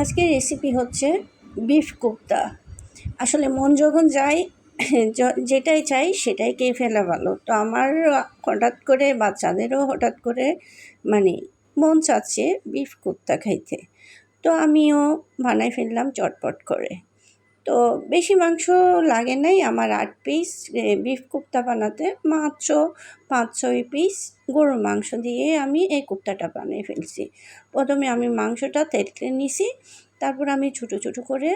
আজকের রেসিপি হচ্ছে বিফ কোপ্তা। আসলে মন যখন যায় যেটাই চাই সেটাই খেয়ে ফেলা ভালো। তো আমার হঠাৎ করে বাচ্চাদেরও হঠাৎ করে মানে মন চাচ্ছে বিফ কোপ্তা খাইতে। তো আমিও বানাই ফেললাম চটপট করে। তো বেশি মাংস লাগে নাই, আমার আট পিস বিফ কোপ্তা বানাতে মাত্র পাঁচ ছয় পিস গরুর মাংস দিয়ে আমি এই কোপ্তাটা বানিয়ে ফেলছি। প্রথমে আমি মাংসটা তেতলে নিছি, তারপর আমি ছোটো ছোটো করে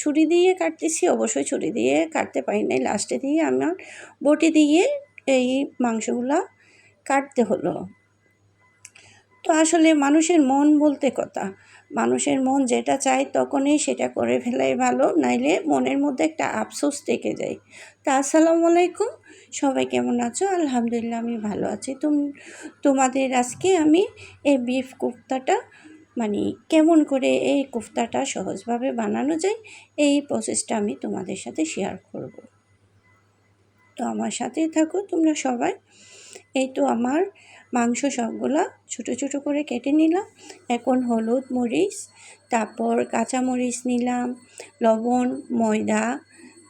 ছুরি দিয়ে কাটতেছি, অবশ্যই ছুরি দিয়ে কাটতে পারি নাই লাস্টে দিয়ে আমার বটি দিয়ে এই মাংসগুলা কাটতে হলো। তো আসলে মানুষের মন বলতে কথা মানুষের মন যেটা চায় তখনই সেটা করে ফেলাই ভালো, নাইলে মনের মধ্যে একটা আফসোস থেকে যায়। তা আসসালামু আলাইকুম, সবাই কেমন আছো? আলহামদুলিল্লাহ আমি ভালো আছি। তুম, তোমাদের আজকে আমি এই বিফ কোফতাটা মানে কেমন করে এই কোফতাটা সহজভাবে বানানো যায়, এই প্রসেসটা আমি তোমাদের সাথে শেয়ার করব। তো আমার সাথেই থাকো তোমরা সবাই। এই তো আমার মাংস সবগুলা ছোটো ছোটো করে কেটে নিলাম। এখন হলুদ মরিচ, তারপর কাঁচা মরিচ নিলাম, লবণ, ময়দা,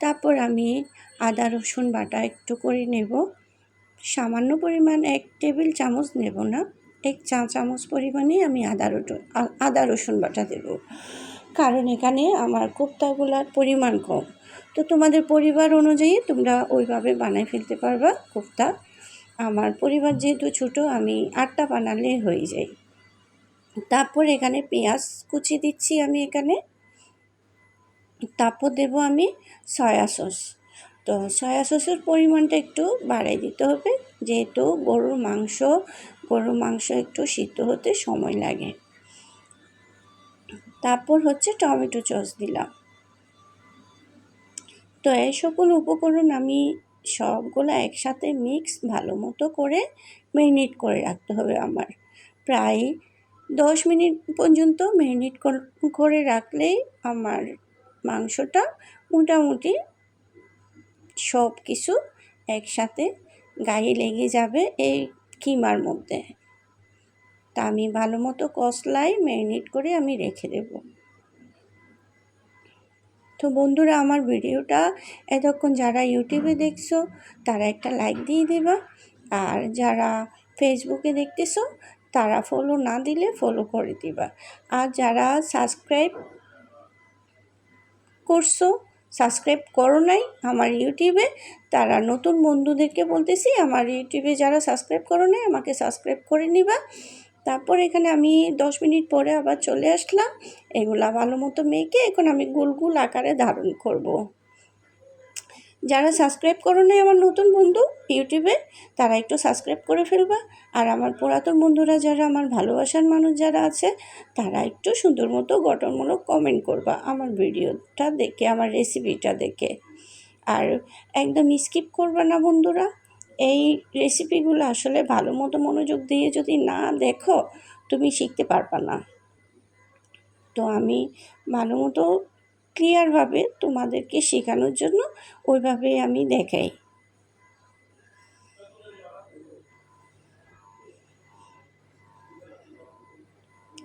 তারপর আমি আদা, রসুন বাটা একটু করে নেব। সামান্য পরিমাণ এক টেবিল চামচ নেব না, এক চা চামচ পরিমাণে আমি আদা রসুন আদা, রসুন বাটা দেব। কারণ এখানে আমার কোপ্তাগুলার পরিমাণ কম। তো তোমাদের পরিবার অনুযায়ী তোমরা ওইভাবে বানাই ফেলতে পারবা কোপ্তা। আমার পরিবার যেহেতু ছোটো, আমি আটটা বানালে হয়ে যায়। তারপর এখানে পেঁয়াজ কুচি দিচ্ছি আমি এখানে। তারপর দেব আমি সয়া সস। তো সয়া সসের পরিমাণটা একটু বাড়াই দিতে হবে, যেহেতু গরুর মাংস গরুর মাংস একটু সিদ্ধ হতে সময় লাগে। তারপর হচ্ছে টমেটো সস দিলাম। তো এই সকল উপকরণ আমি সবগুলো একসাথে মিক্স ভালো মতো করে ম্যারিনেট করে রাখতে হবে আমার। প্রায় দশ মিনিট পর্যন্ত ম্যারিনেট করে রাখলেই আমার মাংসটা মোটামুটি সব কিছু একসাথে গায়ে লেগে যাবে এই কিমার মধ্যে। তা আমি ভালো মতো কষলাই ম্যারিনেট করে আমি রেখে দেবো। তো বন্ধুরা, আমার ভিডিওটা এতক্ষণ যারা ইউটিউবে দেখছ, তারা একটা লাইক দিয়ে দেবা। আর যারা ফেসবুকে দেখতেছো, তারা ফলো না দিলে ফলো করে দিবা। আর যারা সাবস্ক্রাইব করছ সাবস্ক্রাইব করো নাই আমার ইউটিউবে, তারা নতুন বন্ধুদেরকে বলতেছি, আমার ইউটিউবে যারা সাবস্ক্রাইব করো নাই, আমাকে সাবস্ক্রাইব করে নিবা। তারপর এখানে আমি দশ মিনিট পরে আবার চলে আসলাম। এগুলা ভালো মতো মেখে এখন আমি গোল গোল আকারে ধারণ করব। যারা সাবস্ক্রাইব করো নাই আমার নতুন বন্ধু ইউটিউবে, তারা একটু সাবস্ক্রাইব করে ফেলবা। আর আমার পুরাতন বন্ধুরা যারা, আমার ভালোবাসার মানুষ যারা আছে, তারা একটু সুন্দর মতো গঠনমূলক কমেন্ট করবা আমার ভিডিওটা দেখে, আমার রেসিপিটা দেখে। আর একদম স্কিপ করবা না বন্ধুরা। এই রেসিপিগুলো আসলে ভালো মতো মনোযোগ দিয়ে যদি না দেখো, তুমি শিখতে পারবা না। তো আমি ভালো মতো ক্লিয়ারভাবে তোমাদেরকে শেখানোর জন্য ওইভাবে আমি দেখাই।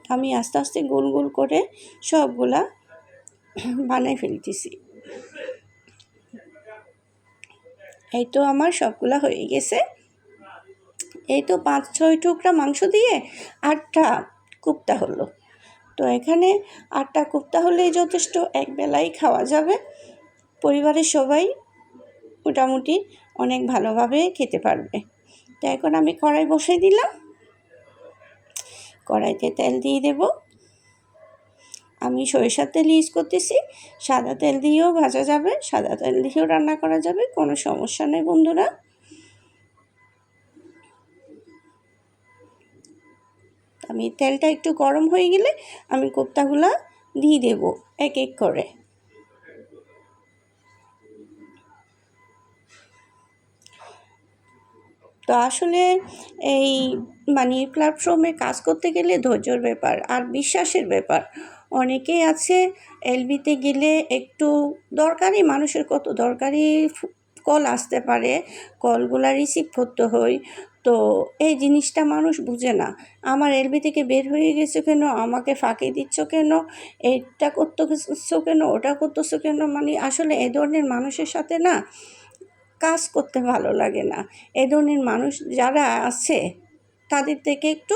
আমি আস্তে আস্তে গোল গোল করে সবগুলা বানাই ফেলতেছি। এই তো আমার সবগুলা হয়ে গেছে। এই তো পাঁচ, ছয় টুকরা মাংস দিয়ে আটটা কুপ্তা হলো। তো এখানে আটটা কুপ্তা হলেই যথেষ্ট, এক বেলাই খাওয়া যাবে। পরিবারের সবাই মোটামুটি অনেক ভালোভাবে খেতে পারবে। তো এখন আমি কড়াই বসে দিলাম। কড়াইতে তেল দিয়ে দেবো। আমি সরিষার তেল ইউজ করতেছি, সাদা তেল দিয়েও ভাজা যাবে, সাদা তেল দিয়েও রান্না করা যাবে, কোনো সমস্যা নেই বন্ধুরা। আমি তেলটা একটু গরম হয়ে গেলে আমি কোপ্তাগুলা দিয়ে দেব এক এক করে। তো আসলে এই মানে প্ল্যাটফর্মে কাজ করতে গেলে ধৈর্যর ব্যাপার আর বিশ্বাসের ব্যাপার। অনেকেই আছে এলবিতে গেলে একটু দরকারি, মানুষের কত দরকারি কল আসতে পারে, কলগুলা রিসিভ করতে হয়। তো এই জিনিসটা মানুষ বুঝে না। আমার এলবি থেকে বের হয়ে গেছে কেন? আমাকে ফাঁকি দিচ্ছ কেন? এইটা করতেছো কেন? ওটা করতেছো কেন? মানে আসলে এ ধরনের মানুষের সাথে না কাজ করতে ভালো লাগে না। এ ধরনের মানুষ যারা আছে, তাদের থেকে একটু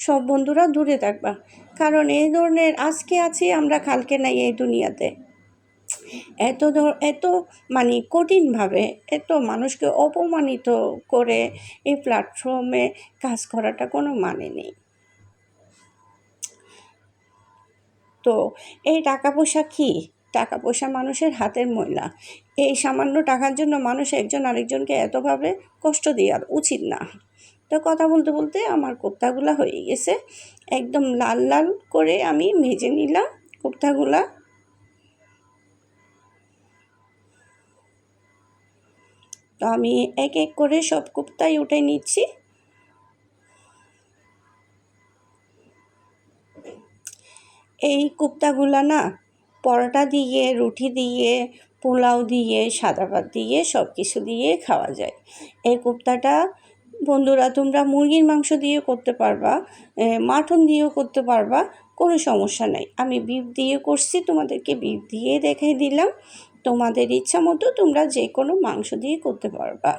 সব বন্ধুরা দূরে থাকবা। কারণ এই ধরনের আজকে আছি, আমরা কালকে নাই এই দুনিয়াতে। এত ধর এত মানে কঠিনভাবে এত মানুষকে অপমানিত করে এই প্ল্যাটফর্মে কাজ করাটা কোনো মানে নেই। তো এই টাকা পয়সা কী? টাকা পয়সা মানুষের হাতের ময়লা। এই সামান্য টাকার জন্য মানুষ একজন আরেকজনকে এতভাবে কষ্ট দেওয়ার উচিত না। তো কথা বলতে বলতে আমার কোপ্তাগুলা হয়ে গেছে। একদম লাল লাল করে আমি ভেজে নিলাম কোপ্তাগুলা। তো আমি এক এক করে সব কোপ্তাই উঠে নিচ্ছি। এই কোপ্তাগুলা না পরোটা দিয়ে, রুটি দিয়ে, পোলাও দিয়ে, সাদা ভাত দিয়ে সব কিছু দিয়ে খাওয়া যায়। এই কোপ্তাটা বন্ধুরা, তোমরা মুরগির মাংস দিয়েও করতে পারবা মাটন দিয়েও করতে পারবা, কোনো সমস্যা নাই। আমি বিফ দিয়ে করছি, তোমাদেরকে বিফ দিয়ে দেখাই দিলাম। তোমাদের ইচ্ছা মতো তোমরা যে কোনো মাংস দিয়ে করতে পারবা।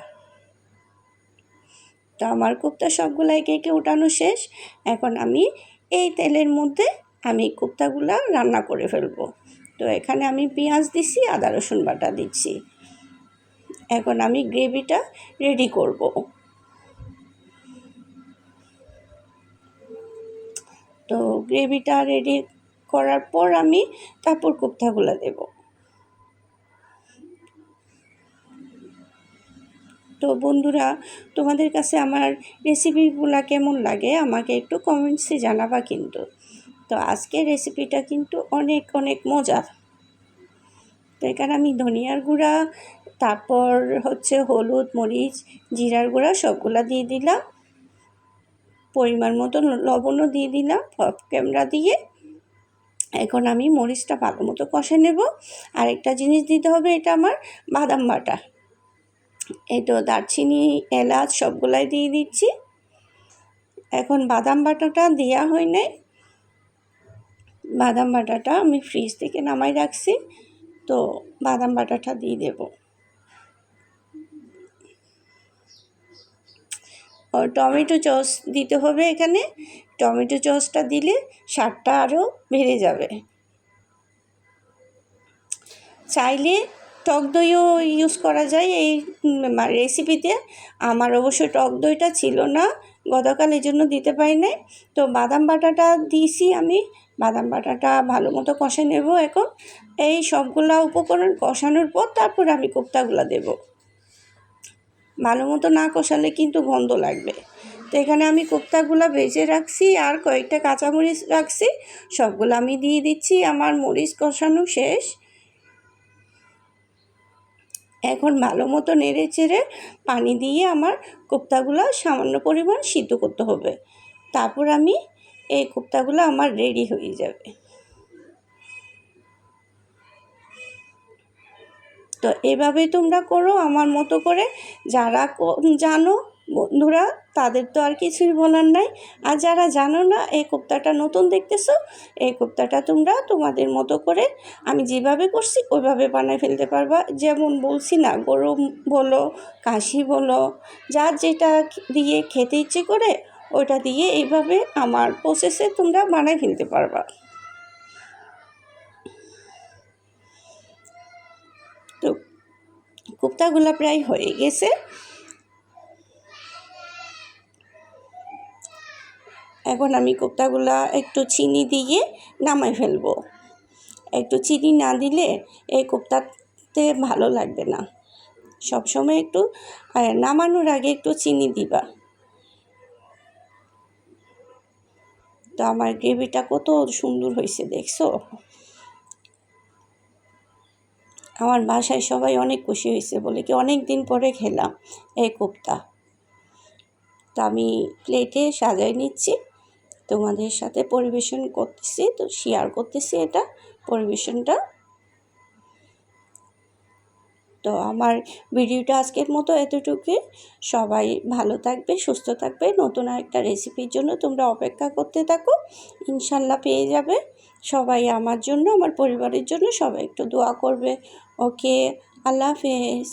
তো আমার কোপ্তা সবগুলো একে একে উঠানো শেষ? এখন আমি এই তেলের মধ্যে আমি কোপ্তাগুলা রান্না করে ফেলব। তো এখানে আমি পেঁয়াজ দিছি, আদা রসুন বাটা দিচ্ছি। এখন আমি গ্রেভিটা রেডি করব। তো গ্রেভিটা রেডি করার পর আমি তারপর কোপ্তাগুলো দেব। তো বন্ধুরা, তোমাদের কাছে আমার রেসিপিগুলো কেমন লাগে আমাকে একটু কমেন্টসে জানাবা কিন্তু। তো আজকের রেসিপিটা কিন্তু অনেক অনেক মজার। তো এখানে আমি ধনিয়ার গুঁড়া, তারপর হচ্ছে হলুদ, মরিচ, জিরার গুঁড়া সবগুলা দিয়ে দিলাম। পরিমাণ মতো লবণও দিয়ে দিলাম অফ ক্যামেরা দিয়ে। এখন আমি মরিচটা ভালো মতো কষে নেব। আরেকটা জিনিস দিতে হবে, এটা আমার বাদাম বাটা। এই তো দারচিনি, এলাচ সবগুলাই দিয়ে দিচ্ছি। এখন বাদাম বাটাটা দেওয়া হয় নাই। বাদাম বাটাটা আমি ফ্রিজ থেকে নামাই রাখছি, তো বাদাম বাটাটা দিয়ে দেব। টমেটো চস দিতে হবে এখানে। টমেটো চসটা দিলে স্বাদটা আরও বেড়ে যাবে। চাইলে টক দইও ইউজ করা যায় এই রেসিপিতে আমার অবশ্য টক দইটা ছিল না, গতকাল এই জন্য দিতে পারি নাই। তো বাদাম বাটাটা দিয়েছি আমি। বাদাম বাটাটা ভালো মতো কষে নেব এখন। এই সবগুলা উপকরণ কষানোর পর তারপর আমি কোপ্তাগুলো দেব। ভালো মতো না কষালে কিন্তু গন্ধ লাগবে। তো এখানে আমি কোপ্তাগুলো ভেজে রাখছি, আর কয়েকটা কাঁচামরিচ রাখছি। সবগুলো আমি দিয়ে দিচ্ছি, আমার মরিচ কষানো শেষ। এখন ভালো মতো নেড়ে চেড়ে পানি দিয়ে আমার কোপ্তাগুলো সামান্য পরিমাণ সিদ্ধ করতে হবে। তারপর আমি এই কোপ্তাগুলো আমার রেডি হয়ে যাবে। তো এভাবে তোমরা করো আমার মতো করে। যারা জানো বন্ধুরা, তাদের তো আর কিছুই বলার নাই। আর যারা জানো না, এই কোপ্তাটা নতুন দেখতেছো, এই কোপ্তাটা তোমরা তোমাদের মতো করে আমি যেভাবে করছি, ওইভাবে বানায় ফেলতে পারবা। যেমন বলছি না, গরম বলো, কাশি বলো, যার যেটা দিয়ে খেতে ইচ্ছে করে ওটা দিয়ে এইভাবে আমার প্রসেসে তোমরা বানায় ফেলতে পারবা। কোপ্তাগুলো প্রায় হয়ে গেছে। এখন আমি কোপ্তাগুলা একটু চিনি দিয়ে নামাই ফেলব। একটু চিনি না দিলে এই কোপ্তাতে ভালো লাগবে না। সবসময় একটু নামানোর আগে একটু চিনি দিবা। তো আমার গ্রেভিটা কত সুন্দর হয়েছে, দেখছ? আমার বাসায় সবাই অনেক খুশি হয়েছে বলে কি অনেক দিন পরে খেলাম এই কোপ্তা। তা আমি প্লেটে সাজাই নিচ্ছি, তোমাদের সাথে পরিবেশন করতেছি, তো শেয়ার করতেছি এটা, পরিবেশনটা। তো আমার ভিডিওটা আজকের মতো এতটুকুই। সবাই ভালো থাকবে, সুস্থ থাকবে। নতুন একটা রেসিপির জন্য তোমরা অপেক্ষা করতে থাকো। ইনশাল্লাহ পেয়ে যাবে। সবাই আমার জন্য, আমার পরিবারের জন্য সবাই একটু দোয়া করবে। ওকে আল্লাহ হাফেজ।